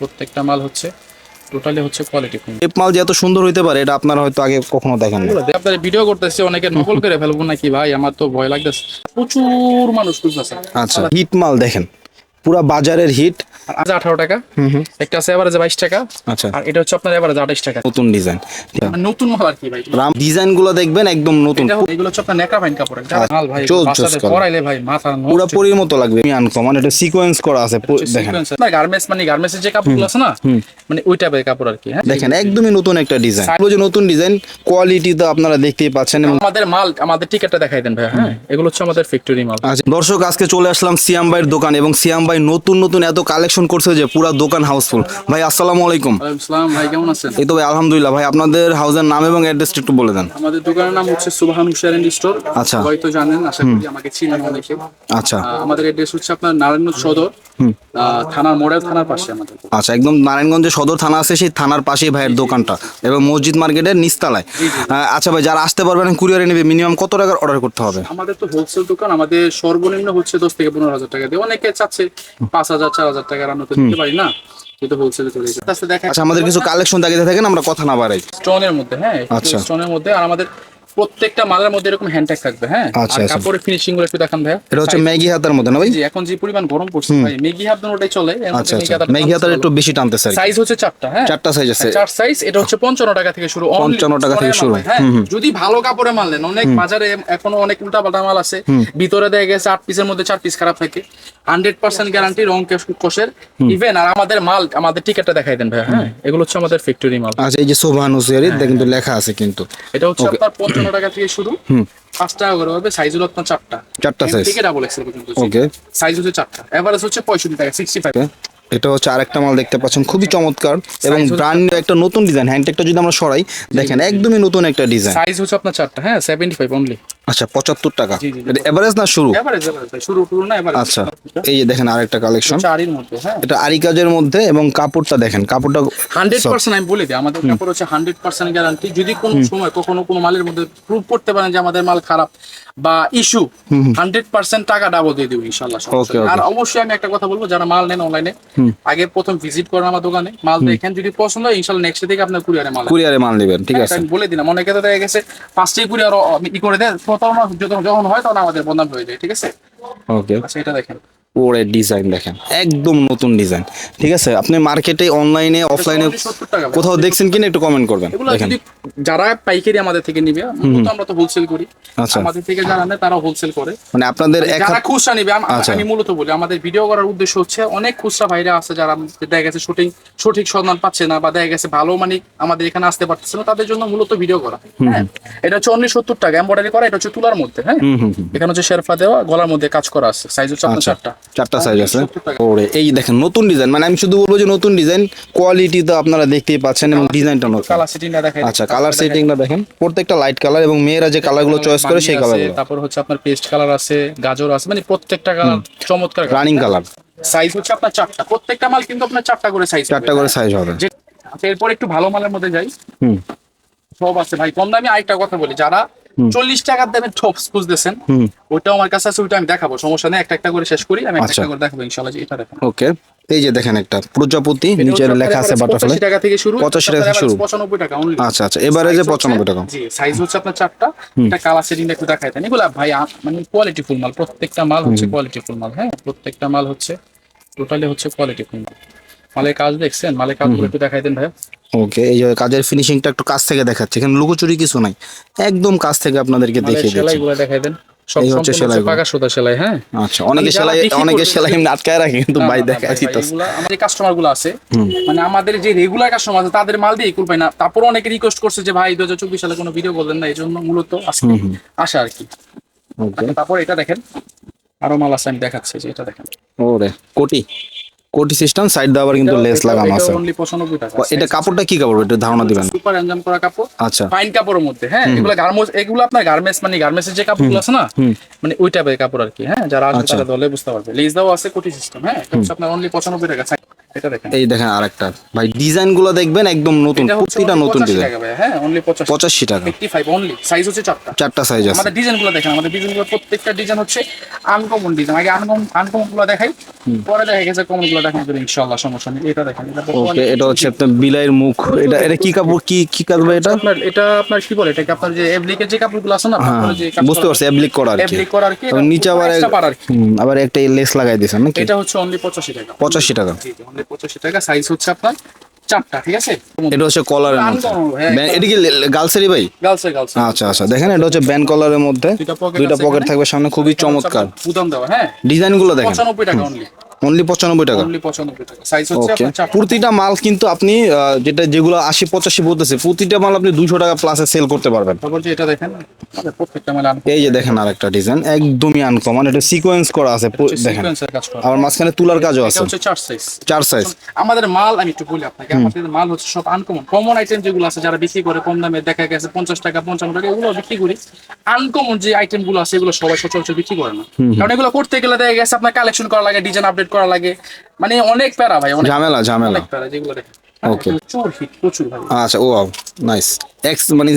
প্রত্যেকটা মাল হচ্ছে টোটালি হচ্ছে কোয়ালিটি ফুল টেপ মাল যে এত সুন্দর হইতে পারে এটা আপনারা হয়তো আগে কখনো দেখেন না আপনার ভিডিও করতেছে অনেকে নকল করে ফেলব নাকি ভাই আমার তো ভয় লাগতেছে। প্রচুর মানুষ খুঁজতেছে। আচ্ছা হিট মাল দেখেন। পুরা বাজারের হিট আজ আঠারো টাকা একটা আছে বাইশ টাকা আচ্ছা। আর এটা হচ্ছে আপনার আঠাশ টাকা। নতুন ডিজাইন নতুন মাল আর কি ভাই। রাম ডিজাইনগুলো দেখবেন একদম নতুন। এগুলো হচ্ছে আপনার কাপড়। মাল ভাই পরাইলে মাথা পুরা পরির মতো লাগবে। আনকমন এটা সিকোয়েন্স করা আছে দেখেন। গার্মেন্টস মানে গার্মেন্টসের যে কাপড়গুলো আছে না মানে ওই টাইপের কাপড় আর কি হ্যাঁ? দেখেন একদমই নতুন একটা ডিজাইন এগুলো যে নতুন ডিজাইন কোয়ালিটি তো আপনারা দেখতেই পাচ্ছেন আমাদের মাল আমাদের টিকেটটা দেখাই দেন ভাই হ্যাঁ? এগুলো হচ্ছে আমাদের ফ্যাক্টরি মাল। আচ্ছা, দর্শক আজকে চলে আসলাম সিয়াম ভাইয়ের দোকান এবং সিয়াম ভাই নতুন নতুন এত কালেকশন করছে যে পুরো দোকান হাউসফুল ভাই আসসালামু আলাইকুম। আসসালাম ভাই কেমন আছেন? এই তো ভাই আলহামদুলিল্লাহ। ভাই আপনাদের হাউসের নাম এবং অ্যাড্রেসটা একটু বলে দেন। আমাদের দোকানের নাম হচ্ছে সুবহান এন্ড স্টোর। আচ্ছা। সবাই তো জানেন আশা করি আমাকে চিনেন অনেকে। আচ্ছা। আমাদের অ্যাড্রেস হচ্ছে আপনার নারায়ণগঞ্জ সদর। থানার মডেল থানার পাশে আমাদের। আচ্ছা একদম নারায়ণগঞ্জে সদর থানা আছে সেই থানার পাশেই ভাইয়ের দোকানটা এবং মসজিদ মার্কেটের নিস্তালায় আচ্ছা ভাই যারা আসতে পারবেন কুরিয়ারে নেবে। মিনিমাম কত টাকার অর্ডার করতে হবে? আমাদের তো হোলসেল দোকান আমাদের সর্বনিম্ন হচ্ছে দশ থেকে পনেরো হাজার টাকা দিয়ে। অনেকে চাচ্ছে পাঁচ হাজার চার হাজার টাকার আমরা তো দিতে পারি না? কিন্তু হোলসেলে চলে যাচ্ছে আস্তে দেখা আচ্ছা আমাদের কিছু কালেকশন দেখাতে থাকেন আমরা কথা না বাড়াই। স্টোনের মধ্যে হ্যাঁ আচ্ছা। স্টোনের মধ্যে। আর আমাদের প্রত্যেকটা মালের মধ্যে এরকম হ্যান্ডট্যাগ থাকবে হ্যাঁ? আচ্ছা, আর আচ্ছা। কাপড়ের ফিনিশিংগুলো একটু দেখান ভাই এটা হচ্ছে ম্যাগি হাতার মধ্যে না ভাই? জি এখন যে পরিমাণ গরম পড়ছে ভাই মেগি হাফ ওটাই চলে আচ্ছা আচ্ছা। ম্যাগি হাতার একটু বেশি টানতেছে আর সাইজ হচ্ছে চারটা হ্যাঁ? চারটা সাইজ আছে। চার সাইজ এটা হচ্ছে পঞ্চান্ন টাকা থেকে শুরু only 55 টাকা থেকে শুরু। হ্যাঁ? যদি ভালো কাপড়ে মাল নেন অনেক বাজারে এখনও অনেক উল্টা পাল্টা মাল আছে ভিতরে দেখা গেছে আট পিসের মধ্যে চার পিস খারাপ থাকে। হান্ড্রেড পার্সেন্ট গ্যারান্টি রং কোষের ইভেন আর আমাদের মাল আমাদের টিকেটটা দেখাই দেন ভাই হ্যাঁ? এগুলো হচ্ছে আমাদের ফ্যাক্টরি মাল। আচ্ছা এই যে সোভান হুসিয়ারি কিন্তু লেখা আছে কিন্তু। এটা হচ্ছে আপনার পঞ্চান্ন টাকা থেকে শুরু। পাঁচ টাকা করে হবে সাইজ হলো আপনার চারটা। চারটা সাইজ থেকে ডাবল এক্সেল পর্যন্ত ওকে সাইজ হচ্ছে চারটা। এভারেজ হচ্ছে পঁয়ষট্টি টাকা সিক্সটি ফাইভ এটা হচ্ছে আরেকটা মাল দেখতে পাচ্ছেন খুবই চমৎকার এবং ব্র্যান্ড একটা নতুন ডিজাইন হ্যান্ডটেকটা যদি আমরা সরাই দেখেন একদমই নতুন একটা ডিজাইন সাইজ হচ্ছে আপনার চারটা হ্যাঁ সেভেন্টি ফাইভ অনলি আচ্ছা পঁচাত্তর টাকা। এটা এভারেজ না শুরু? এভারেজ এভারেজ শুরু শুরু না এভারেজ আচ্ছা এই যে দেখেন আরেকটা কালেকশন চারির মধ্যে হ্যাঁ। এটা আরি কাজের মধ্যে এবং কাপড়টা দেখেন কাপড়টা হান্ড্রেড পার্সেন্ট আমি বলে দিই আমাদের কাপড় হচ্ছে হান্ড্রেড পার্সেন্ট গ্যারান্টি যদি কোনো সময় কখনো কোনো মালের মধ্যে প্রুভ করতে পারেন যে আমাদের মাল খারাপ বা ইস্যু হান্ড্রেড পার্সেন্ট টাকা ডাবল দিয়ে দেবো ইনশাল্লাহ. আর অবশ্যই আমি একটা কথা বলব যারা মাল নেন অনলাইনে আগে প্রথম ভিজিট করেন আমার দোকানে মাল দেখেন যদি পছন্দ হয় ইনশাল্লাহ নেক্সট থেকে আপনার কুরিয়ারে মাল কুরিয়ারে মাল নেবেন ঠিক আছে। আমি বলে দিলাম অনেকে তো দেখা গেছে পাঁচটাই কুরিয়ার ই করে দেন প্রতারণা যখন হয় তখন আমাদের বদনাম হয়ে যায় ঠিক আছে? ওকে আচ্ছা এটা দেখেন। ওরে ডিজাইন দেখেন একদম নতুন ডিজাইন ঠিক আছে? আপনি মার্কেটে অনলাইনে অফলাইনে। কোথাও দেখছেন কিনা একটু কমেন্ট করবেন দেখেন। যারা পাইকারি আমাদের থেকে নিবে আমরা তো হোলসেল করি। আচ্ছা। আমাদের থেকে যারা নেয় তারা হোলসেল করে। মানে আপনাদের এক যারা খুচরা নিবে আচ্ছা। আমি মূলত বলি আমাদের ভিডিও করার উদ্দেশ্য হচ্ছে অনেক খুচরা ভাইরা আছে যারা দেখা গেছে শুটিং সঠিক সন্ধান পাচ্ছে না বা দেখা গেছে ভালো মানে আমাদের এখানে আসতে পারতেছে না তাদের জন্য মূলত ভিডিও করা হ্যাঁ? এটা হচ্ছে অনলি সত্তর টাকা এম্বয়ডারি করা এটা হচ্ছে তুলার মধ্যে হ্যাঁ। এখানে হচ্ছে শেরফা দেওয়া গলার মধ্যে কাজ করা আছে সাইজ হচ্ছে আপনার আচ্ছা। চারটা। চারটা সাইজ আছে। ওরে এই দেখেন নতুন ডিজাইন মানে আমি শুধু বলব যে নতুন ডিজাইন কোয়ালিটি তো আপনারা দেখতেই পাচ্ছেন এবং ডিজাইনটা নতুন। কালার সেটিংটা দেখাই আচ্ছা কালার সেটিংটা দেখেন। প্রত্যেকটা লাইট কালার এবং মেয়েরা যে কালারগুলো চয়েস করে সেই কালার আছে, তারপর হচ্ছে আপনার পেস্ট কালার আছে গাজর আছে মানে প্রত্যেকটা কালার চমৎকার রানিং কালার সাইজ হচ্ছে আপনার চারটা। প্রত্যেকটা মাল কিন্তু আপনার চারটা করে সাইজ চারটা করে সাইজ হবে। আচ্ছা এরপর একটু ভালো মালের মধ্যে যাই। হুম। সব আছে। ভাই কম দামি আরেকটা কথা বলি। যারা চল্লিশ টাকার দামে টপস খুঁজতেছেন। ওইটাও আমার কাছে আছে ওইটা আমি দেখাবো। সমস্যা নেই একটা একটা করে শেষ করি আমি একটা আচ্ছা। করে দেখাবো ইনশাল্লাহ এটা দেখেন ওকে এই যে দেখেন একটা প্রজাপতি এটা নিচে হচ্ছে লেখা আছে বাটারফ্লাই 85 টাকা থেকে শুরু 85 টাকা থেকে শুরু। পঁচানব্বই টাকা only। আচ্ছা আচ্ছা এবারে যে Size হচ্ছে- পঁচানব্বই টাকা। জি সাইজ হচ্ছে আপনার চারটা। এটা কালার সেটিং একটু দেখাই দেন। এগুলা ভাই মানে কোয়ালিটি ফুল মাল প্রত্যেকটা মাল হচ্ছে কোয়ালিটি ফুল মাল হ্যাঁ? প্রত্যেকটা মাল হচ্ছে টোটালি হচ্ছে কোয়ালিটি ফুল মাল। মালের কাজ দেখছেন? মালের কাজগুলো একটু দেখাই দেন ভাই ওকে এই যে কাজের ফিনিশিংটা একটু কাছ থেকে দেখাচ্ছে। এখানে লুকোচুরি কিছু নাই। একদম কাছ থেকে আপনাদেরকে দেখিয়ে দিচ্ছি। সেলাইগুলো দেখাই দেন। সব এই হচ্ছে সম্পূর্ণ পাকা সুতা সেলাই হ্যাঁ? আচ্ছা অনেকে সেলাই অনেকে সেলাই এমনি আটকায় রাখে কিন্তু ভাই না, না, দেখা দিতেছে আমাদের কাস্টমারগুলো আছে। মানে আমাদের যে রেগুলার কাস্টমার আছে তাদের মাল দিয়ে কুল পাই না। তারপর অনেকে রিকোয়েস্ট করছে যে ভাই দু হাজার চব্বিশ সালে কোনো ভিডিও করলেন না? এই জন্য মূলত আজকে আসা আর কি। তারপর এটা দেখেন। আরও মাল আছে আমি দেখাচ্ছি যে এটা দেখেন। ওরে কোটি। কোটি সিস্টেম সাইড দিয়ে আবার কিন্তু লেস লাগানো আছে। অনলি পঁচানব্বই টাকা। এটা কাপড়টা কি কাপড়? একটু ধারণা দিবেন। সুপার এনজাম করা কাপড়। আচ্ছা। ফাইন কাপড়ের মধ্যে হ্যাঁ? এগুলো গার্মেন্টস এগুলো আপনার গার্মেন্টস মানে গার্মেন্টসের যে কাপড়গুলো আছে না মানে ওই টাইপের কাপড় আর কি হ্যাঁ? যারা আছে আচ্ছা। তারা দলে বুঝতে পারবে। লেস দাও আছে কোটি সিস্টেম হ্যাঁ? এটা হচ্ছে আপনার অনলি পঁচানব্বই টাকা এটা দেখেন এই দেখেন আরেকটা। ভাই ডিজাইনগুলো দেখবেন একদম নতুন প্রতিটা নতুন ডিজাইন হ্যাঁ অনলি 50 পঁচাশি টাকা। 85 অনলি সাইজ হচ্ছে চারটা। চারটা সাইজ আছে। আমাদের ডিজাইনগুলো দেখেন আমাদের ডিজাইনগুলো প্রত্যেকটা ডিজাইন হচ্ছে আনকমন ডিজাইন আগে আনকমন আনকমনগুলো দেখাই পরে দেখা গেছে কমনগুলো দেখান যদি ইনশাআল্লাহ সমস্যা নেই। এটা দেখেন এটা ওকে এটা হচ্ছে আপনার বিলাইয়ের মুখ। এটা এটা কি কাপড়? কি কি কাজ ভাই এটা? আপনার এটা আপনার কি বলে? এটাকে আপনার যে এভলিকের যে কাপড়গুলো আছে না হ্যাঁ আপনার যে বুঝতে পারছি অ্যাপ্লিক করা আর কি। এভলিক করার কি নিচে আবার আর আবার একটা লেস লাগাই দিয়েছেন নাকি? এটা হচ্ছে অনলি 85 টাকা। পঁচাশি টাকা। জি জি অনলি 85 টাকা সাইজ হচ্ছে আপনার চারটা ঠিক আছে? এটা হচ্ছে কলারের মধ্যে। আনকমন, হ্যাঁ, এটা কি ভাই? আচ্ছা আচ্ছা দেখেন এটা হচ্ছে ব্যান কলারের মধ্যে। দুইটা পকেট থাকবে সামনে খুবই চমৎকার। বুদাম দেওয়া হ্যাঁ। ডিজাইনগুলো দেখেন। 95 টাকা অনলি অনলি পঁচানব্বই টাকা। অনলি 95 টাকা। সাইজ হচ্ছে ওকে আপনার চারটা প্রতিটা মাল কিন্তু আপনি যেটা যেগুলো আশি পঁচাশি বলতেছে প্রতিটা মাল আপনি দুশো টাকা প্লাসে সেল করতে পারবেন। তারপর যে এটা দেখেন আমাদের প্রত্যেকটা মাল এই যে দেখেন আরেকটা ডিজাইন একদমই আনকমন এটা সিকোয়েন্স করা আছে দেখেন। আবার মাঝখানে তুলার কাজও আছে। হচ্ছে চার সাইজ চার সাইজ আমাদের মাল আমি একটু বলি আপনাকে আমাদের মাল হচ্ছে সব আনকমন কমন আইটেম যেগুলো আছে যারা বিক্রি করে কম দামে দেখা গেছে পঞ্চাশ টাকা পঞ্চান্ন টাকা এগুলো বিক্রি করি। আনকমন যে আইটেমগুলো আছে এগুলো সবাই সচরাচর বিক্রি করে না। কারণ এগুলো করতে গেলে দেখা গেছে আপনার কালেকশন করা লাগে ডিজাইন আপডেট করা লাগে। মানে অনেক প্যারা ভাই অনেক ঝামেলা ঝামেলা। অনেক প্যারা যেগুলো দেখেন। প্রচুর হিট প্রচুর ভাই। আচ্ছা ও নাইস এক্স মানে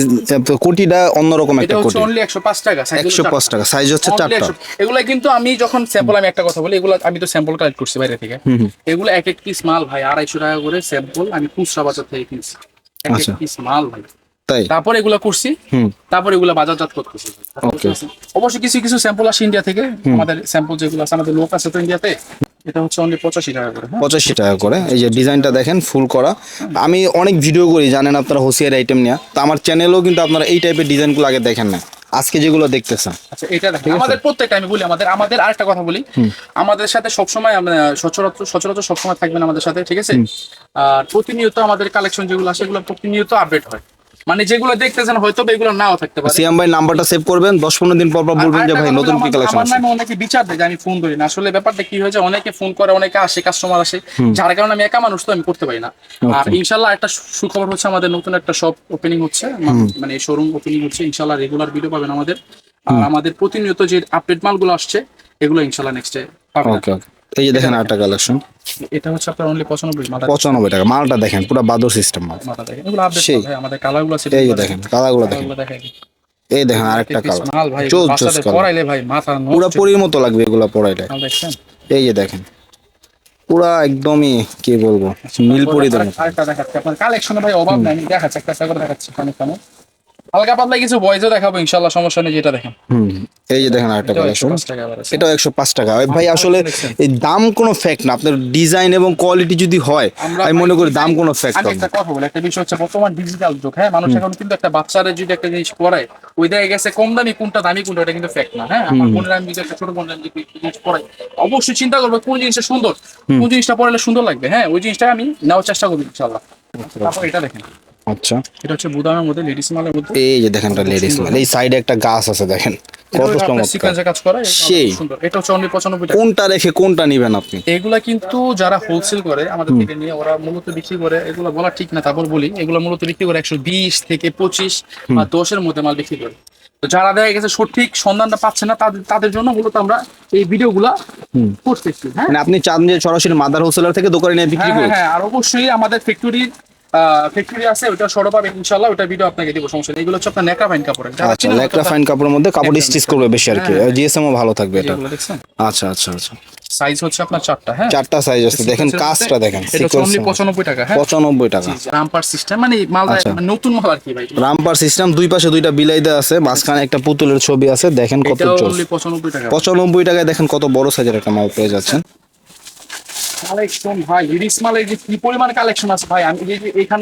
কোটিটা অন্যরকম একটা কোটি। অনলি একশো পাঁচ টাকা size হলো একশো পাঁচ চারটা। টাকা সাইজ হচ্ছে Only চারটা। 100 এগুলা কিন্তু আমি যখন স্যাম্পল আমি একটা কথা বলি এগুলো আমি তো স্যাম্পল কালেক্ট করছি বাইরে থেকে। এগুলো এক এক পিস মাল ভাই আড়াইশো টাকা করে স্যাম্পল আমি খুচরা বাজার থেকে কিনছি। এক এক আচ্ছা। পিস মাল ভাই। তাই? তারপর এগুলো করছি তারপর এগুলো বাজারজাত করতেছি. অবশ্যই কিছু কিছু স্যাম্পল আসে ইন্ডিয়া থেকে। আমাদের স্যাম্পল যেগুলো আছে আমাদের লোক আছে তো ইন্ডিয়াতে এটা হচ্ছে অনলি পঁচাশি টাকা করে হ্যাঁ? পঁচাশি টাকা করে। এই যে ডিজাইনটা দেখেন ফুল করা। আমি অনেক ভিডিও করি জানেন আপনারা হোসিয়ার আইটেম নিয়ে। তো আমার চ্যানেলেও কিন্তু আপনারা এই টাইপের ডিজাইনগুলো আগে দেখেন না আজকে যেগুলো দেখতেছেন। আচ্ছা এটা আমাদের প্রত্যেকটা আমি বলি আমাদের আমাদের আরেকটা কথা বলি। আমাদের সাথে সবসময় সচরাচর সচরাচর সবসময় থাকবেন আমাদের সাথে ঠিক আছে? আর প্রতিনিয়ত আমাদের কালেকশন যেগুলো আছে সেগুলো প্রতিনিয়ত আপডেট হয়। মানে যেগুলো দেখতেছেন হয়তো এগুলো নাও থাকতে পারে। সিয়াম ভাই নাম্বারটা সেভ করবেন দশ পনেরো দিন পর পর বলবেন যে ভাই নতুন কি কালেকশন আমার নামে অনেকে বিচার দেয় আমি ফোন করি না। আসলে ব্যাপারটা কি হয়েছে অনেকে ফোন করে অনেকে আসে কাস্টমার আসে। যার কারণে আমি একা মানুষ তো আমি করতে পারি না। আর ইনশাল্লাহ একটা সুখবর হচ্ছে আমাদের নতুন একটা শপ ওপেনিং হচ্ছে। মানে শোরুম ওপেনিং হচ্ছে। ইনশাল্লাহ রেগুলার ভিডিও পাবেন আমাদের। আর আমাদের প্রতিনিয়ত যে আপডেট মালগুলো আসছে এগুলো ইনশাল্লাহ নেক্সটে পাবেন। ওকে ওকে এই যে দেখেন আরেকটা কালেকশন এটা হচ্ছে আপনার অনলি পঁচানব্বই মাথা পঁচানব্বই টাকা। মালটা দেখেন পুরো বাদর সিস্টেম মাল। মাথা দেখেন। এগুলো আপডেট সেই। আমাদের কালারগুলো আছে। এই যে দেখেন কালারগুলো দেখেন। এই দেখেন আরেকটা কালার মাল ভাই চোদ্দ বাচ্চাদের কালার পড়াইলে ভাই মাথা পুরো পরির মতো লাগবে এগুলো পড়াইলে মাল দেখছেন? এই যে দেখেন পুরা একদমই কি বলব নীলপরি দেন আরেকটা দেখাচ্ছি। আপনার কালেকশনে ভাই অভাব নাই দেখাচ্ছি একটা একটা করে দেখাচ্ছি। কেন কেন হালকা পাতলা কিছু বয়সও দেখাবো ইনশাল্লাহ সমস্যা নেই যেটা দেখেন। হুম এই যে দেখেন আরেকটা একশো কালেকশন। এটাও একশো পাঁচ টাকা। ভাই আসলে এই দাম কোনো ফ্যাক্ট না। আপনার ডিজাইন এবং কোয়ালিটি যদি হয় আমরা আমি মনে করি দাম কোনো ফ্যাক্ট না একটা কথা বলি একটা বিষয় হচ্ছে বর্তমান ডিজিটাল যুগ হ্যাঁ? মানুষ এখন কিন্তু একটা বাচ্চারা যদি একটা জিনিস পড়ায় ওই দেখা গেছে কম দামি কোনটা দামি কোনটা এটা কিন্তু ফ্যাক্ট না হ্যাঁ? আমার বোনের আমি যদি একটা ছোট বোনের যদি জিনিস পড়াই অবশ্যই চিন্তা করব কোন জিনিসটা সুন্দর কোন জিনিসটা পড়ালে সুন্দর লাগবে হ্যাঁ? ওই জিনিসটা আমি নেওয়ার চেষ্টা করব ইনশাল্লাহ। তারপর এটা দেখেন। আচ্ছা। এটা হচ্ছে বুদামের মধ্যে লেডিস মালের মধ্যে। এই যে দেখেন লেডিস মাল এই সাইডে একটা গাছ আছে দেখেন। কত চমৎকার। কাজ করে সেই। সুন্দর। এটা হচ্ছে অনলি পঁচানব্বই টাকা। কোনটা রেখে কোনটা নিবেন আপনি? এগুলা কিন্তু যারা হোলসেল করে আমাদের থেকে নিয়ে ওরা মূলত বিক্রি করে এগুলো বলা ঠিক না তারপর বলি এগুলো মূলত বিক্রি করে একশো বিশ থেকে পঁচিশ বা দশের মধ্যে মাল বিক্রি করে। তো যারা দেখা গেছে সঠিক সন্ধানটা পাচ্ছে না তাদের তাদের জন্য মূলত আমরা এই ভিডিওগুলা করতেছি হ্যাঁ? মানে আপনি চান যে সরাসরি মাদার হোলসেলার থেকে দোকানে নিয়ে বিক্রি হ্যাঁ হ্যাঁ, হ্যাঁ আর অবশ্যই আমাদের ফ্যাক্টরি ফ্যাক্টরি আছে ওটা সরো পাবেন ইনশাল্লাহ ওটা ভিডিও আপনাকে দিব সমস্যা নেই। এগুলো হচ্ছে আপনার নেকড়া ফাইন কাপড়ের। আচ্ছা ফাইন কাপড়ের মধ্যে কাপড় স্টিচ করবে বেশি আর কি। হ্যাঁ, জিএসএম ও ভালো থাকবে এটা। আচ্ছা আচ্ছা আচ্ছা। সাইজ হচ্ছে আপনার চারটা হ্যাঁ? চারটা সাইজ আছে। দেখেন কাজটা দেখেন এটা হচ্ছে অনলি sequence পঁচানব্বই টাকা হ্যাঁ? পঁচানব্বই টাকা। রামপার সিস্টেম মানে মাল আচ্ছা। মানে নতুন মাল আর কি ভাই। রামপার সিস্টেম দুই পাশে দুইটা বিলাই দেওয়া আছে মাঝখানে একটা পুতুলের ছবি আছে দেখেন কত অনলি পঁচানব্বই টাকা। পঁচানব্বই টাকায় দেখেন কত বড় সাইজের একটা মাল পেয়ে যাচ্ছেন। কালেকশন ভাই রিস মালের যে কি পরিমাণ কালেকশন আছে ভাই আমি এই যে এখান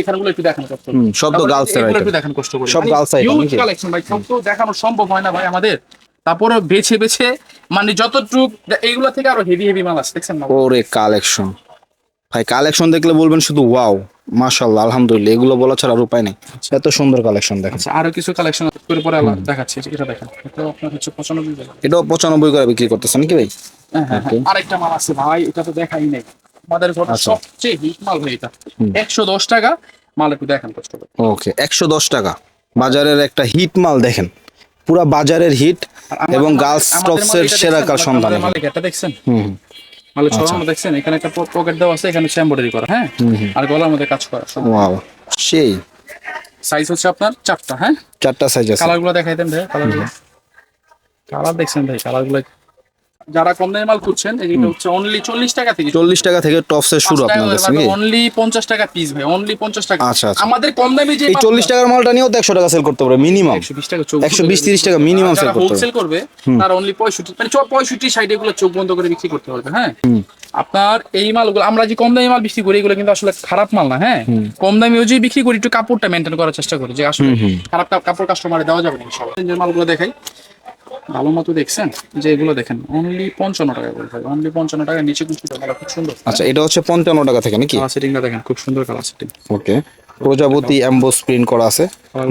এখানগুলো একটু দেখানো কষ্ট। সব তো গার্লস এর একটু দেখানো কষ্ট করি। সব গার্লস এর হিউজ কালেকশন ভাই সব তো দেখানো সম্ভব হয় না ভাই আমাদের। তারপরে বেছে বেছে মানে যতটুক এইগুলো থেকে আরও হেভি হেভি মাল আছে দেখছেন না? ওরে কালেকশন ভাই কালেকশন দেখলে বলবেন শুধু ওয়াও মাশাল্লাহ আলহামদুলিল্লাহ এগুলো বলা ছাড়া আর উপায় নেই। এত সুন্দর কালেকশন দেখেন। আচ্ছা আরও কিছু কালেকশন করে পরে আবার দেখাচ্ছি এটা দেখেন। এটা আপনার হচ্ছে পঁচানব্বই টাকা এটাও পঁচানব্বই করে বিক্রি করতেছেন কি ভাই? হ্যাঁ, হ্যাঁ, হ্যাঁ। আরেকটা মাল আছে ভাই এটা তো দেখাই নাই। আমাদের ঘরে আচ্ছা। সবচেয়ে হিট মাল ভাই এটা। একশো দশ টাকা মাল একটু দেখান কষ্ট করে। ওকে একশো দশ টাকা। বাজারের একটা হিট মাল দেখেন। পুরা বাজারের হিট এবং গার্লস টপসের সেরা? কার সন্ধান এটা দেখছেন? হুম। মালের ছড়ানো দেখছেন? এখানে একটা পকেট দেওয়া আছে এখানে এমব্রয়ডারি করা হ্যাঁ? আর গলার মধ্যে কাজ করা ওয়াও সেই। সাইজ হচ্ছে আপনার চারটা হ্যাঁ? চারটা সাইজ আছে। কালারগুলো দেখাই দেন ভাই কালারগুলো কালার দেখছেন ভাই কালারগুলো যারা কম দামে মাল খুঁজছেন এটা হচ্ছে অনলি চল্লিশ টাকা থেকে চল্লিশ টাকা থেকে টপসের শুরু আপনার কাছে অনলি পঞ্চাশ টাকা পিস ভাই অনলি পঞ্চাশ টাকা। আচ্ছা, আচ্ছা। আমাদের কম দামে যে এই টাকার মালটা নিয়েও তো একশো টাকা সেল করতে পারবে মিনিমাম একশো বিশ টাকা চোখ একশো বিশ তিরিশ টাকা মিনিমাম সেল করতে হোলসেল করবে তার অনলি পঁয়ষট্টি মানে চ- পঁয়ষট্টি সাইড এগুলো চোখ বন্ধ করে বিক্রি করতে পারবে হ্যাঁ? আপনার এই মালগুলো আমরা যে কম দামি মাল বিক্রি করি এগুলো কিন্তু আসলে খারাপ মাল না হ্যাঁ? কম দামি ওই যে বিক্রি করি একটু কাপড়টা মেনটেন করার চেষ্টা করি যে আসলে খারাপ কাপড় কাস্টমারে দেওয়া যাবে না। যে মালগুলো দেখাই ভালো মতো দেখছেন? যে এগুলো দেখেন অনলি পঞ্চান্ন টাকা করে থাকে। অনলি পঞ্চান্ন টাকা নিচে কিছু খুব সুন্দর। আচ্ছা এটা হচ্ছে পঞ্চান্ন টাকা থেকে নাকি? কালার সেটিংটা দেখেন খুব সুন্দর কালার সেটিং ওকে। প্রজাপতি অ্যাম্বোস প্রিন্ট করা আছে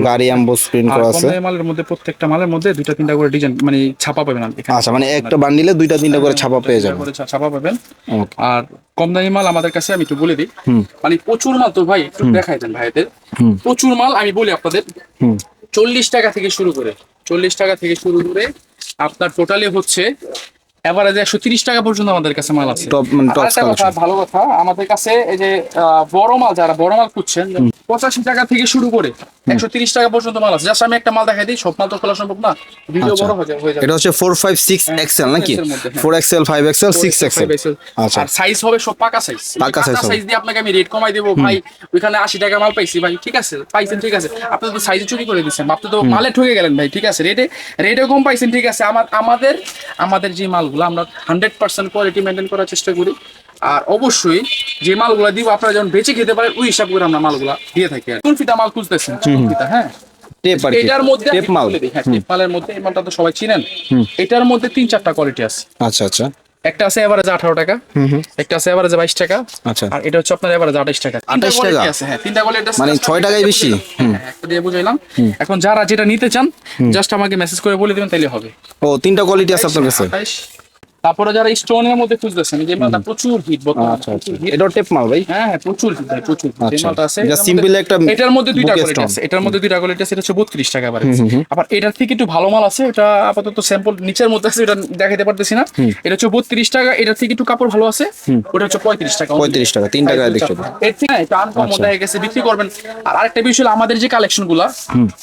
গাড়ি অ্যাম্বোস প্রিন্ট করা আছে। মালের মধ্যে প্রত্যেকটা মালের মধ্যে দুইটা তিনটা করে ডিজাইন মানে ছাপা পাবেন আচ্ছা মানে একটা বান্ডিলে দুইটা তিনটা করে ছাপা পেয়ে যাবেন। ছাপা পাবেন। আর কম দামি মাল আমাদের কাছে আমি একটু বলে দিই। মানে প্রচুর মাল তো ভাই একটু দেখাই দেন ভাইদের। প্রচুর মাল আমি বলি আপনাদের। চল্লিশ টাকা থেকে শুরু করে। চল্লিশ টাকা থেকে শুরু করে আপনার টোটালি হচ্ছে এভারেজে একশো তিরিশ টাকা পর্যন্ত আমাদের কাছে মাল আছে। মানে collection। ভালো কথা আমাদের কাছে এই যে বড় মাল যারা বড় মাল খুঁজছেন পঁচাশি টাকা থেকে শুরু করে একশো তিরিশ টাকা পর্যন্ত মাল আছে। জাস্ট আমি একটা মাল দেখাই দিই সব মাল তো খোলা সম্ভব না। ভিডিও আচ্ছা। বড় হয়ে যাবে। এটা হচ্ছে এক্সেল নাকি? হ্যাঁ। আচ্ছা। আর সাইজ হবে সব পাকা সাইজ পাকা হবে। সাইজ দিয়ে আপনাকে আমি রেট কমাই দেবো ভাই ওইখানে আশি টাকা মাল পাইছি ভাই ঠিক আছে পাইছেন ঠিক আছে। আপনি তো সাইজে চুরি করে দিচ্ছেন আপনি তো মালে ঠকে গেলেন ভাই ঠিক আছে। রেটে রেটে কম পাইছেন ঠিক আছে। আমার আমাদের আমাদের যে মালগুলো আমরা হান্ড্রেড পার্সেন্ট কোয়ালিটি মেনটেন করার চেষ্টা করি। আর অবশ্যই যে মালগুলো দিব আপনারা যেমন বেঁচে খেতে পারেন ওই হিসাব করে আমরা মালগুলো দিয়ে থাকি আর কোন ফিতা মাল খুঁজতেছেন? ফিতা হ্যাঁ? এটার মধ্যে টেপ মাল। হ্যাঁ টেপ মালের মধ্যে এই মালটা তো সবাই চিনেন। এটার মধ্যে তিন চারটা কোয়ালিটি আছে। আচ্ছা আচ্ছা। একটা আছে এভারেজ আঠারো টাকা একটা আছে এভারেজ বাইশ টাকা আচ্ছা। আর এটা হচ্ছে আপনার এভারেজ আঠাশ টাকা। তিনটা 28 quality টাকা? আছে হ্যাঁ তিনটা কোয়ালিটি মানে ছয় টাকাই বেশি? হ্যাঁ, একটা দিয়ে বুঝাইলাম। এখন যারা যেটা নিতে চান জাস্ট আমাকে মেসেজ করে বলে দিবেন তাইলে হবে। ও তিনটা কোয়ালিটি আছে আপনার কাছে? 28 তারপরে যারা স্টোনের মধ্যে খুঁজতেছেন এই যে মালটা প্রচুর হিট বর্তমানে আচ্ছা আচ্ছা। এটাও টেপ মাল ভাই? হ্যাঁ হ্যাঁ প্রচুর hit ভাই, প্রচুর। যে আচ্ছা। মালটা আছে এটা মধ্যে- একটা এটার মধ্যে দুইটা কোয়ালিটি আছে। এটার মধ্যে দুইটা কোয়ালিটি আছে এটা হচ্ছে বত্রিশ টাকা বারে আবার এটার থেকে একটু ভালো মাল আছে এটা আপাতত স্যাম্পল নিচের মধ্যে আছে এটা দেখাতে পারতেছি না। এটা হচ্ছে বত্রিশ টাকা এটার থেকে একটু কাপড় ভালো আছে ওটা হচ্ছে পঁয়ত্রিশ টাকা। পঁয়ত্রিশ টাকা তিন টাকা দেখতে এর থেকে এটা আচ্ছা। দেখা গেছে বিক্রি করবেন। আর আরেকটা বিষয় হলো আমাদের যে কালেকশনগুলা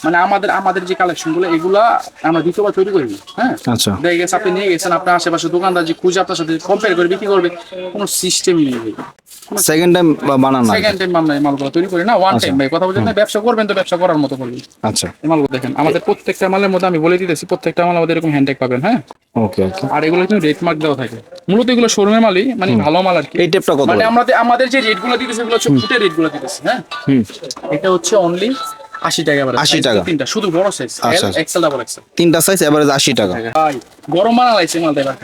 মানে আমাদের আমাদের যে কালেকশনগুলো এগুলা আমরা দ্বিতীয়বার তৈরি করি। হ্যাঁ। আচ্ছা। দেখা গেছে আপনি নিয়ে গেছেন আপনার আশেপাশে দোকানদার যে খুঁজে আপনার সাথে কম্পেয়ার করে বিক্রি করবে কোনো সিস্টেমই নেই ভাই। সেকেন্ড টাইম বানান না। সেকেন্ড টাইম আমরা মালগুলো তৈরি করি না ওয়ান টাইম ভাই। কথা বলছেন না ব্যবসা করবেন তো ব্যবসা করার মতো করবেন। আচ্ছা। মালগুলো দেখেন আমাদের প্রত্যেকটা মালের মধ্যে আমি বলে দিতেছি প্রত্যেকটা মাল আমাদের এরকম হ্যান্ডটেক পাবেন হ্যাঁ? ওকে ওকে আর এগুলো কিন্তু রেট মার্ক দেওয়া থাকে। মূলত এগুলো শোরুমের মালই মানে ভালো মাল আর কি। এই টেপটা কত মানে? আমাদের আমাদের যে রেটগুলো দিতেছে এগুলো হচ্ছে ফুটের রেটগুলো দিতেছে হ্যাঁ? এটা হচ্ছে অনলি আশি টাকা এবারে 80 টাকা। তিনটা শুধু বড় সাইজ আচ্ছা, আচ্ছা। এক্সেল ডাবল এক্সেল তিনটা সাইজ এভারেজ টাকা। ভাই গরম মাল আইছে মাল দেবার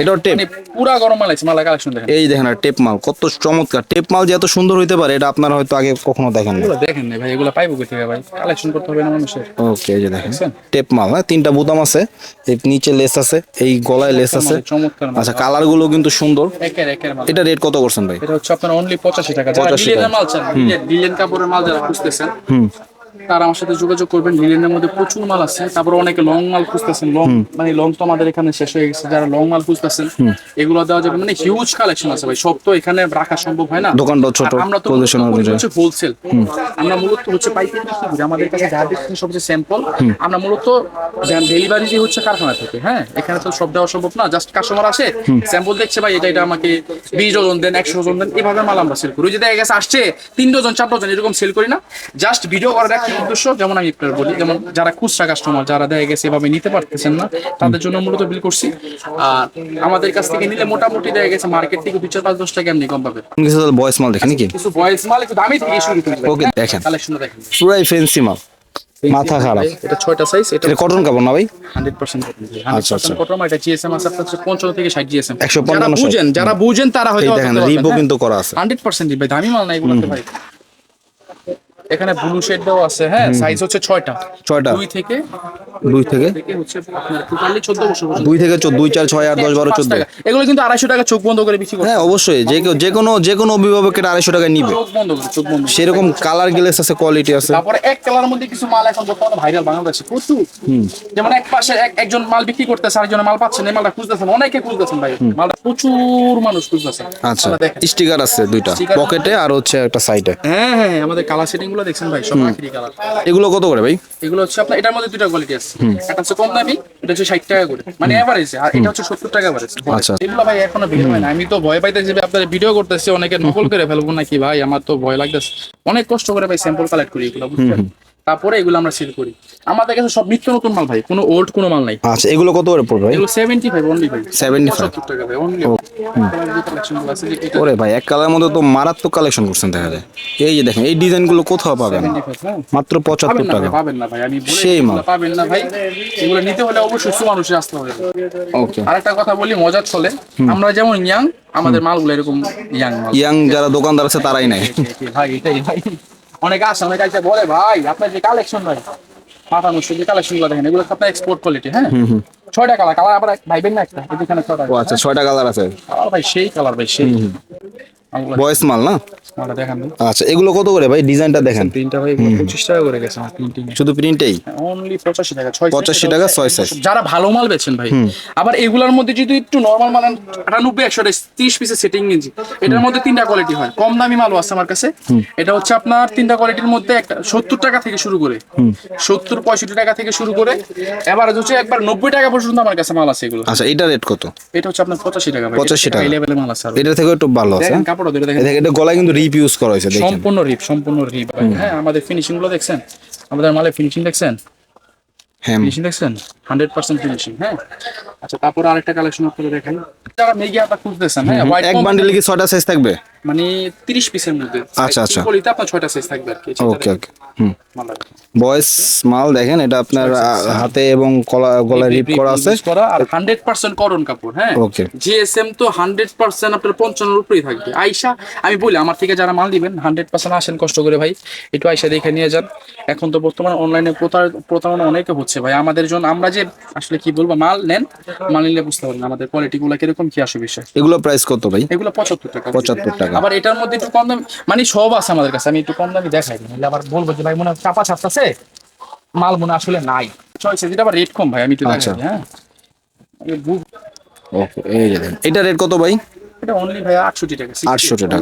এটাও টেপ মানে পুরা গরম মাল আইছে মাল কালেকশন দেখেন। এই দেখেন টেপ মাল কত চমৎকার। টেপ মাল যে এত সুন্দর হইতে পারে এটা আপনারা হয়তো আগে কখনো দেখেন না দেখেন না ভাই এগুলো পাইবো কোথা থেকে ভাই? কালেকশন করতে হবে না মানুষের। ওকে এই যে দেখেন? টেপ মাল হ্যাঁ তিনটা বোতাম আছে এই নিচে লেস আছে এই গলায় লেস আছে। চমৎকার আচ্ছা কালারগুলো কিন্তু সুন্দর। একের একের মাল। এটা রেট কত করছেন ভাই? এটা হচ্ছে আপনার অনলি পঁচাশি টাকা। যারা 85 মাল চান লিলেন কাপড়ের মাল যারা খুঁজতেছেন তারা আমার সাথে যোগাযোগ করবেন। লিলেনের মধ্যে প্রচুর মাল আছে। তারপর অনেকে লং মাল খুঁজতেছেন। লং মানে লং তো আমাদের এখানে শেষ হয়ে গেছে। যারা লং মাল খুঁজতেছেন এগুলো দেওয়া যাবে। মানে হিউজ কালেকশন আছে ভাই। সব তো এখানে রাখা সম্ভব হয় না। দোকানটাও ছোট, আমরা তো করি। হচ্ছে হোলসেল আমরা মূলত হচ্ছে পাইকারি বিক্রি করি আমাদের কাছে যা দেখছেন সবচেয়ে স্যাম্পল আমরা মূলত ডেলিভারি যে হচ্ছে কারখানা থেকে। হ্যাঁ এখানে তো সব দেওয়া সম্ভব না। জাস্ট কাস্টমার আসে স্যাম্পল দেখছে ভাই এটা এটা আমাকে বিশ ডজন দেন একশো ডজন দেন এভাবে মাল আমরা সেল করি। ওই যে গেছে আসছে তিন ডজন চার ডজন এরকম সেল করি না। জাস্ট ভিডিও একটা উদ্দেশ্য যেমন আমি বলি যেমন যারা খুচরা কাস্টমার যারা দেখা গেছে এভাবে নিতে পারতেছেন না তাদের জন্য মূলত বিল করছি। আর আমাদের কাছ থেকে নিলে মোটামুটি দেখা গেছে মার্কেট থেকে দুই চার পাঁচ দশ টাকা এমনি কম পাবে। কিছু বয়স মাল দেখেন নাকি কিছু বয়েস মাল একটু দামি থেকে শুরু করি ওকে দেখেন। কালেকশন দেখেন। পুরাই ফেন্সি মাল মাথা খারাপ। এটা ছয়টা সাইজ এটা কটন কাপড় না ভাই? হান্ড্রেড পার্সেন্ট আচ্ছা, আচ্ছা। কটন এটা জিএসএম আছে আপনার হচ্ছে পঞ্চান্ন থেকে ষাট জিএসএম 155 যারা বুঝেন যারা বুঝেন তারা হয়তো দেখেন রিবো কিন্তু করা আছে। হান্ড্রেড পার্সেন্ট ভাই দামি মাল না এগুলোতে ভাই। এখানে ব্লু শেড দেওয়া আছে হ্যাঁ? সাইজ হচ্ছে ছয়টা। ছয়টা। দুই থেকে দুই থেকে? দুই থেকে চোদ্দ দুই চার ছয় আট দশ বারো পাঁচ চোদ্দ। এগুলো কিন্তু আড়াইশো টাকা চোখ বন্ধ করে বিক্রি করে হ্যাঁ অবশ্যই। যে কেউ- যে কোনো যে কোনো অভিভাবকের আড়াইশো টাকায় নিবে। চোখ বন্ধ করে চোখ বন্ধ সেরকম কালার গ্লেস আছে কোয়ালিটি আছে। তারপরে এক কালারের মধ্যে কিছু মাল এখন বর্তমানে ভাইরাল বাংলাদেশে প্রচুর। যেমন এক পাশে এক একজন মাল বিক্রি করতেছে আর আরেকজন মাল পাচ্ছে এই মালটা খুঁজতেছেন অনেকে খুঁজতেছেন ভাই। মালটা প্রচুর মানুষ খুঁজতেছে। আচ্ছা। স্টিকার আছে দুইটা। পকেটে আর হচ্ছে একটা সাইডে হ্যাঁ হ্যাঁ হ্যাঁ, আমাদের কালার সেটিং গুলো দেখছেন ভাই সব আখিরি কালার। এগুলো কত করে ভাই? এগুলো হচ্ছে আপনার এটার মধ্যে দুইটা কোয়ালিটি আছে। একটা হচ্ছে কম দামি এটা হচ্ছে ষাট টাকা করে। মানে এভারেজ আর এটা হচ্ছে সত্তর টাকা এভারেজ আচ্ছা। এগুলো ভাই এখনও বের হয় না। আমি তো ভয় পাইতেছি যে আপনার ভিডিও করতেছি অনেকে নকল করে ফেলব নাকি ভাই? আমার তো ভয় লাগতেছে। অনেক কষ্ট করে ভাই স্যাম্পল কালেক্ট করি এগুলো বুঝছেন? তারপরে এগুলো আমরা সেল করি। আমাদের কাছে সব নিত্য নতুন মাল ভাই কোনো ওল্ড কোনো মাল নাই। আচ্ছা এগুলো কত করে পড়বে ভাই? এগুলো সেভেন্টি ফাইভ অনলি ভাই 75 টাকা ভাই অনলি ওরে ভাই এক কালার মধ্যে তো মারাত্মক কালেকশন করছেন দেখা যায়। এই যে দেখেন এই ডিজাইনগুলো কোথাও পাবেন? 75। মাত্র পাবেন পঁচাত্তর না ভাই, টাকা। পাবেন না ভাই আমি বলে সেই মাল। পাবেন না ভাই। এগুলো নিতে হলে অবশ্যই সুমানুষে আসতে হবে। ওকে। আরেকটা কথা বলি মজার চলে আমরা যেমন ইয়াং আমাদের মালগুলো এরকম ইয়াং মাল। ইয়াং যারা দোকানদার আছে তারাই নাই ভাই এটাই ভাই। অনেক আছে অনেক আছে বলে ভাই আপনার যে কালেকশন ভাই মাথা নষ্ট যে কালেকশনগুলো দেখেন এগুলো আপনার এক্সপোর্ট কোয়ালিটি হ্যাঁ? ছয়টা কালার কালার আবার ভাইবেন না একটা এখানে ছয়টা ও আচ্ছা ছয়টা কালার আছে। আর ভাই সেই কালার ভাই সেই। বয়েস মাল না? মালটা দেখান আচ্ছা এগুলো কত করে ভাই? ডিজাইনটা দেখেন। প্রিন্টটা ভাই পঁচিশ টাকা করে গেছে আমার প্রিন্টিং শুধু প্রিন্টেই? অনলি পঁচাশি টাকা ছয় পঁচাশি টাকা ছয় সাইজ। যারা ভালো মাল বেছেন ভাই আবার এগুলোর মধ্যে যদি একটু নর্মাল মাল আটানব্বই একশো তিরিশ পিসের সেটিং নিয়েছি এটার মধ্যে তিনটা কোয়ালিটি হয় কম দামি মালও আছে আমার কাছে। এটা হচ্ছে আপনার তিনটা কোয়ালিটির মধ্যে একটা সত্তর টাকা থেকে শুরু করে। সত্তর পঁয়ষট্টি টাকা থেকে শুরু করে এবার হচ্ছে একবার নব্বই টাকা পর্যন্ত আমার কাছে মাল আছে এগুলো। আচ্ছা এটা রেট কত? এটা হচ্ছে আপনার পঁচাশি টাকা 85 টাকা। এই মাল আছে এটা থেকে একটু ভালো আছে। কাপড় ধরে দেখেন এটা গলায় কিন্তু রিপ ইউজ করা হয়েছে দেখেন। সম্পূর্ণ রিপ সম্পূর্ণ রিপ হ্যাঁ আমাদের ফিনিশিংগুলো দেখছেন? আমাদের মালে ফিনিশিং দেখছেন? হ্যাঁ। ফিনিশিং দেখছেন? হান্ড্রেড পার্সেন্ট ফিনিশিং হ্যাঁ? আচ্ছা তারপর আরেকটা কালেকশন আপনাদের দেখেন যারা মেগি আটা খুঁজতেছেন হ্যাঁ এক বান্ডেলে কি ছয়টা সাইজ থাকবে? মানে তিরিশ পিসের মধ্যে। আচ্ছা, আচ্ছা। আপনার ছয়টা সাইজ থাকবে আর কি। ওকে ওকে হুম। দেখেন। বয়েস মাল দেখেন এটা আপনার হাতে এবং কলা গলায় রিপ করা আছে। করা। আর হান্ড্রেড পার্সেন্ট করণ কাপড় হ্যাঁ? Okay. জিএসএম তো হান্ড্রেড পার্সেন্ট আপনার পঞ্চান্নর উপরেই থাকবে। আইসা আমি বলি আমার থেকে যারা মাল দিবেন হান্ড্রেড পার্সেন্ট আসেন কষ্ট করে ভাই। একটু আইসা দেখে নিয়ে যান। এখন তো বর্তমানে অনলাইনে প্রতারণা অনেকে হচ্ছে ভাই। আমাদের জন্য আমরা যে আসলে কি বলব মাল নেন মাল নিলে বুঝতে পারবেন আমাদের কোয়ালিটি গুলো কীরকম কি আসবে বিষয়। এগুলো প্রাইস কত ভাই? এগুলো পঁচাত্তর টাকা। 75 টাকা। আবার এটার মধ্যে একটু কম দামি মানে সব আছে আমাদের কাছে আমি একটু কম দামি দেখাই। নাহলে আবার বলব যে ভাই মনে হয় চাপা ছাপতাছে মাল মনে আসলে নাই। চয়েস যেটা আবার রেট কম ভাই আমি একটু আচ্ছা। দেখাই হ্যাঁ। এই বুক ওকে এই যে এটা রেট কত ভাই? এটা অনলি ভাই আটষট্টি টাকা আটশো টাকা।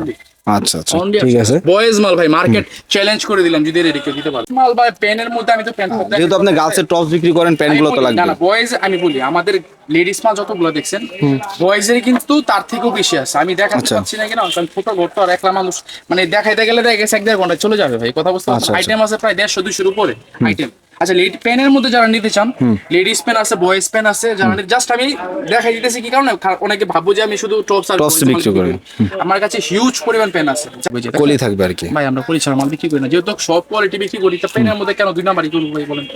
আচ্ছা আচ্ছা ঠিক আছে। বয়েজ মাল ভাই মার্কেট চ্যালেঞ্জ করে দিলাম যদি রেডি করে দিতে পারো। মাল ভাই পেনের মধ্যে আমি তো প্যান্ট যেহেতু আপনি গার্লসের টপস বিক্রি করেন প্যান্টগুলো তো না লাগবে। না বয়েজ আমি বলি আমাদের লেডিস মাল যতগুলো দেখছেন বয়েজের কিন্তু তার থেকেও বেশি আছে। আমি দেখাতে আচ্ছা। পাচ্ছি না কেন কারণ তো আর একলা মানুষ। মানে দেখাইতে গেলে দেখা গেছে এক দেড় ঘণ্টা চলে যাবে ভাই কথা বুঝতে আচ্ছা, আচ্ছা। আইটেম আছে প্রায় দেড়শো দুশোর উপরে আইটেম আচ্ছা লেডি পেনের মধ্যে যারা নিতে চান লেডিস পেন আছে বয়েজ পেন আছে যারা জাস্ট আমি দেখাই দিতেছি কি কারণে অনেকে ভাববো যে আমি শুধু টপস আর মাল বিক্রি করি। আমার কাছে হিউজ পরিমাণ পেন আছে। কলি থাকবে আর কি। ভাই আমরা পরিচার মাল বিক্রি করি না। যেহেতু সব কোয়ালিটি বিক্রি করি তা পেনের মধ্যে কেন দুই নাম্বারই করব ভাই বলেন?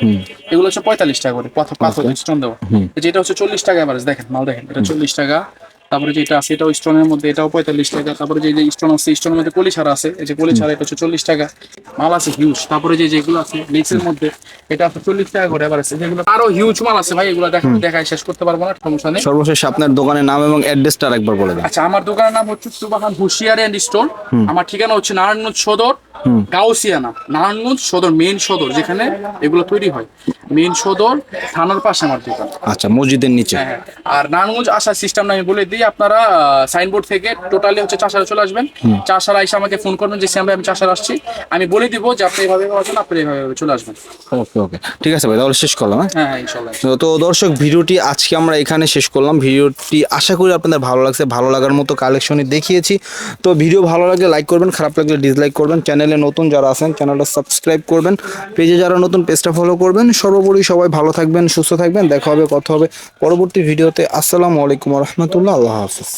এগুলো হচ্ছে পঁয়তাল্লিশ টাকা করে পাথর পাথর স্টোন দেওয়া। যেটা হচ্ছে চল্লিশ টাকা এভারেজ দেখেন মাল দেখেন এটা চল্লিশ টাকা। তারপরে যেটা আছে এটাও স্টোনের মধ্যে এটাও পঁয়তাল্লিশ টাকা। তারপরে যে স্টোন আছে স্টোনের মধ্যে কলি ছাড়া আছে এই যে কলি ছাড়া এটা হচ্ছে চল্লিশ টাকা। মাল আছে হিউজ তারপরে যে যেগুলো আছে লেক্সের মধ্যে এটা আছে চল্লিশ টাকা করে এবার আছে। যেগুলো আরও হিউজ মাল আছে ভাই এগুলো দেখা দেখায় শেষ করতে পারব না সমস্যা নেই। সর্বশেষ আপনার দোকানের নাম এবং অ্যাড্রেসটা একবার বলে দেন। আচ্ছা আমার দোকানের নাম হচ্ছে সুবাহান হুশিয়ারি অ্যান্ড স্টোর আমার ঠিকানা হচ্ছে নারায়ণগঞ্জ সদর গাউসিয়ানা নারায়ণগঞ্জ সদর মেইন সদর যেখানে এগুলো তৈরি হয়। মেইন সদর থানার পাশে আমার দোকান। আচ্ছা মসজিদের নিচে। হ্যাঁ, হ্যাঁ। আর নারায়ণগঞ্জ আসার সিস্টেম আমি বলে দিই আপনারা সাইনবোর্ড থেকে টোটালি হচ্ছে চাষারা চলে আসবেন। চাষারা এসে আমাকে ফোন করবেন যে শ্যাম ভাই আমি চাষার আসছি। আমি বলে দিব যে আপনি এভাবে আসবেন আপনি এভাবে চলে আসবেন। ওকে ওকে। ঠিক আছে ভাই তাহলে শেষ করলাম হ্যাঁ? হ্যাঁ হ্যাঁ তো- দর্শক ভিডিওটি আজকে আমরা এখানে শেষ করলাম। ভিডিওটি আশা করি আপনাদের ভালো লাগছে ভালো লাগার মতো কালেকশনই দেখিয়েছি। তো ভিডিও ভালো লাগলে লাইক করবেন খারাপ লাগলে ডিসলাইক করবেন চ্যানেলে নতুন যারা আছেন চ্যানেলটা সাবস্ক্রাইব করবেন। পেজে যারা নতুন পেজটা ফলো করবেন। সর্বোপরি সবাই ভালো থাকবেন, সুস্থ থাকবেন। দেখা হবে, কথা হবে পরবর্তী ভিডিওতে আসসালামু আলাইকুম রহমতুল্লাহ। আল্লাহ হাফিজ।